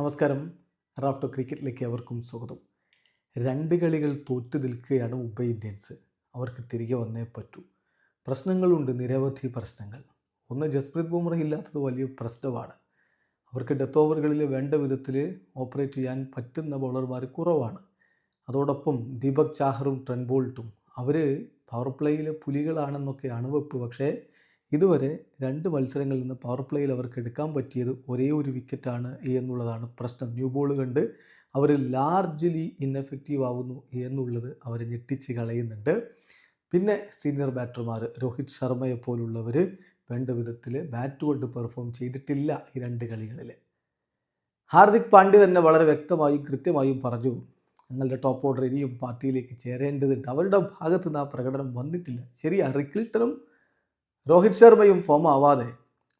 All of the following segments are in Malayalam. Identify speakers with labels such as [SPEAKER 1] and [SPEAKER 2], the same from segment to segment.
[SPEAKER 1] നമസ്കാരം. റാഫ്റ്റോ ക്രിക്കറ്റിലേക്ക് അവർക്കും സ്വാഗതം. രണ്ട് കളികൾ തോറ്റു നിൽക്കുകയാണ് മുംബൈ ഇന്ത്യൻസ്. അവർക്ക് തിരികെ വന്നേ പറ്റൂ. പ്രശ്നങ്ങളുണ്ട് നിരവധി പ്രശ്നങ്ങൾ. ഒന്ന് ജസ്പ്രീത് ബുംറ ഇല്ലാത്തത് വലിയ പ്രശ്നമാണ്. അവർക്ക് ഡെത്ത് ഓവറുകളിൽ വേണ്ട വിധത്തിൽ ഓപ്പറേറ്റ് ചെയ്യാൻ പറ്റുന്ന ബൗളർമാർ കുറവാണ്. അതോടൊപ്പം ദീപക് ചാഹറും ട്രെൻ ബോൾട്ടും. അവർ പവർ പ്ലേയിലെ പുലികളാണെന്നൊക്കെ അണുവെപ്പ്. പക്ഷേ ഇതുവരെ രണ്ട് മത്സരങ്ങളിൽ നിന്ന് പവർ പ്ലേയിൽ അവർക്ക് എടുക്കാൻ പറ്റിയത് ഒരേ ഒരു വിക്കറ്റാണ് എന്നുള്ളതാണ് പ്രശ്നം. ന്യൂ ബോൾ കണ്ട് അവർ ലാർജ്ലി ഇന്നെഫക്റ്റീവ് ആവുന്നു എന്നുള്ളത് അവർ ഞെട്ടിച്ച് കളയുന്നുണ്ട്. പിന്നെ സീനിയർ ബാറ്റർമാർ രോഹിത് ശർമ്മയെ പോലുള്ളവർ വേണ്ട വിധത്തിൽ ബാറ്റ് കൊണ്ട് പെർഫോം ചെയ്തിട്ടില്ല ഈ രണ്ട് കളികളിൽ ഹാർദിക് പാണ്ഡ്യ തന്നെ വളരെ വ്യക്തമായും കൃത്യമായും പറഞ്ഞു ഞങ്ങളുടെ ടോപ്പ് ഓർഡർ ഇനിയും പാർട്ടിയിലേക്ക് ചേരേണ്ടതുണ്ട്. അവരുടെ ഭാഗത്ത് നിന്ന് ആ പ്രകടനം വന്നിട്ടില്ല. ശരി റിക്കിൾട്ടനും രോഹിത് ശർമ്മയും ഫോം ആവാതെ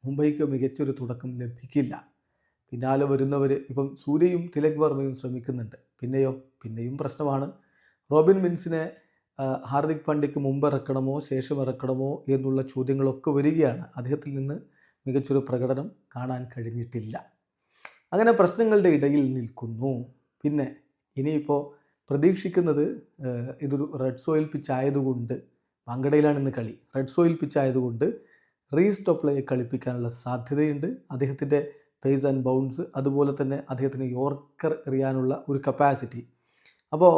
[SPEAKER 1] മുംബൈക്ക് മികച്ചൊരു തുടക്കം ലഭിക്കില്ല. പിന്നാലെ വരുന്നവർ ഇപ്പം സൂര്യയും തിലക് വർമ്മയും ശ്രമിക്കുന്നുണ്ട്. പിന്നെയോ? പിന്നെയും പ്രശ്നമാണ്. റോബിൻ മിൻസിനെ ഹാർദിക് പാണ്ഡ്യക്ക് മുമ്പ് ഇറക്കണമോ ശേഷം ഇറക്കണമോ എന്നുള്ള ചോദ്യങ്ങളൊക്കെ വരികയാണ്. അദ്ദേഹത്തിൽ നിന്ന് മികച്ചൊരു പ്രകടനം കാണാൻ കഴിഞ്ഞിട്ടില്ല. അങ്ങനെ പ്രശ്നങ്ങളുടെ ഇടയിൽ നിൽക്കുന്നു. പിന്നെ ഇനിയിപ്പോൾ പ്രതീക്ഷിക്കുന്നത് ഇതൊരു റെഡ് സോയിൽ പിച്ച് ആയതുകൊണ്ട് വാങ്കഡയിലാണ് ഇന്ന് കളി. റെഡ് സോയിൽ പിച്ച് ആയതുകൊണ്ട് ടോപ്ലയെ കളിപ്പിക്കാനുള്ള സാധ്യതയുണ്ട്. അദ്ദേഹത്തിന്റെ പേസ് ആൻഡ് ബൗൺസ് അതുപോലെ തന്നെ അദ്ദേഹത്തിന് യോർക്കർ എറിയാനുള്ള ഒരു കപ്പാസിറ്റി അപ്പോൾ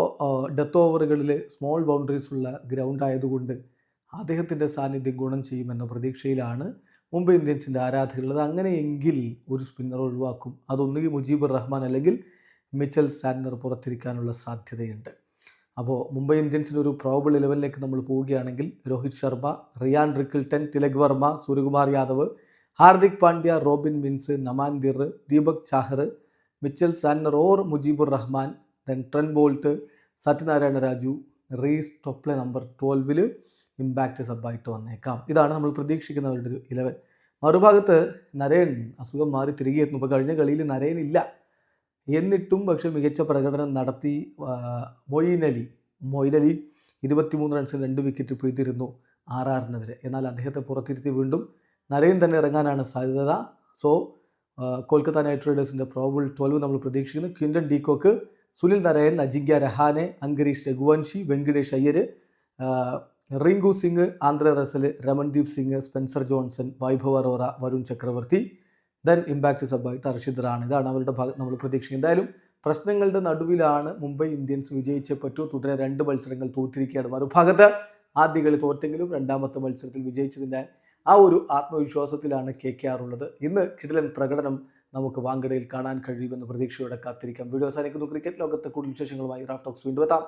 [SPEAKER 1] ഡെത്ത് ഓവറുകളിൽ സ്മോൾ ബൗണ്ടറീസ് ഉള്ള ഗ്രൗണ്ട് ആയതുകൊണ്ട് അദ്ദേഹത്തിന്റെ സാന്നിധ്യം ഗുണം ചെയ്യുമെന്ന പ്രതീക്ഷയിലാണ് മുംബൈ ഇന്ത്യൻസിന്റെ ആരാധകരുള്ളത് അങ്ങനെയെങ്കിൽ ഒരു സ്പിന്നർ ഒഴിവാക്കും. അതൊന്നുകിൽ മുജീബുർ റഹ്മാൻ അല്ലെങ്കിൽ മിച്ചൽ സാൻഡർ പുറത്തിരിക്കാനുള്ള സാധ്യതയുണ്ട്. അപ്പോൾ മുംബൈ ഇന്ത്യൻസിന്റെ ഒരു പ്രോബിൾ ഇലവനിലേക്ക് നമ്മൾ പോവുകയാണെങ്കിൽ Rohit Sharma Ryan Rickelton Tilak Varma Suryakumar Yadav Hardik Pandya Robin Minz Naman Dhir Deepak Chahar Mitchell Santner or Mujeebur Rahman then Trent Boult Satyanarayana Raju Reece Topley number ട്വൽവിൽ impact സബ്ബായിട്ട് വന്നേക്കാം. ഇതാണ് നമ്മൾ പ്രതീക്ഷിക്കുന്നവരുടെ ഒരു ഇലവൻ മറുഭാഗത്ത് നരേൻ അസുഖം മാറി തിരികെ എത്തുന്നു. ഇപ്പോൾ കഴിഞ്ഞ കളിയിൽ നരേൻ ഇല്ല. എന്നിട്ടും പക്ഷേ മികച്ച പ്രകടനം നടത്തി മൊയിൻ അലി മൊയിൻ അലി ഇരുപത്തിമൂന്ന് റൺസിന് രണ്ട് വിക്കറ്റ് പിഴുതിരുന്നു ആർ ആറിനെതിരെ. എന്നാൽ അദ്ദേഹത്തെ പുറത്തിരുത്തി വീണ്ടും നരേൻ തന്നെ ഇറങ്ങാനാണ് സാധ്യത. സോ കൊൽക്കത്ത നൈറ്റ് റൈഡേഴ്സിന്റെ പ്രോബിൾ ട്വൽവ് നമ്മൾ പ്രതീക്ഷിക്കുന്നു. Quinton de Kock Sunil Narine Ajinkya Rahane Angkrish Raghuvanshi Venkatesh Iyer Rinku Singh Andre Russell Ramandeep Singh Spencer Johnson Vaibhav Arora Varun Chakravarthy then impact സബായിട്ട് Harshit Rana ഇതാണ് അവരുടെ ഭാഗത്ത് നമ്മൾ പ്രതീക്ഷിക്കുന്നത്. എന്തായാലും പ്രശ്നങ്ങളുടെ നടുവിലാണ് മുംബൈ ഇന്ത്യൻസ് വിജയിച്ചേ പറ്റൂ. തുടരെ രണ്ട് മത്സരങ്ങൾ തോറ്റിരിക്കുകയാണ്. മറുഭാഗത്ത് ആദ്യ കളി തോറ്റെങ്കിലും രണ്ടാമത്തെ മത്സരത്തിൽ വിജയിച്ചതിന്റെ ആ ഒരു ആത്മവിശ്വാസത്തിലാണ് കെ കെ ആർ ഉള്ളത്. ഇന്ന് കിടിലൻ പ്രകടനം നമുക്ക് വാങ്കടയിൽ കാണാൻ കഴിയുമെന്ന് പ്രതീക്ഷയോടെ കാത്തിരിക്കാം. വീഡിയോ അവസാനിക്കുന്നു. ക്രിക്കറ്റ് ലോകത്തെ കൂടുതൽ വിശേഷങ്ങളുമായി റാഫ്റ്റോക്സ് വീണ്ടും എത്താം.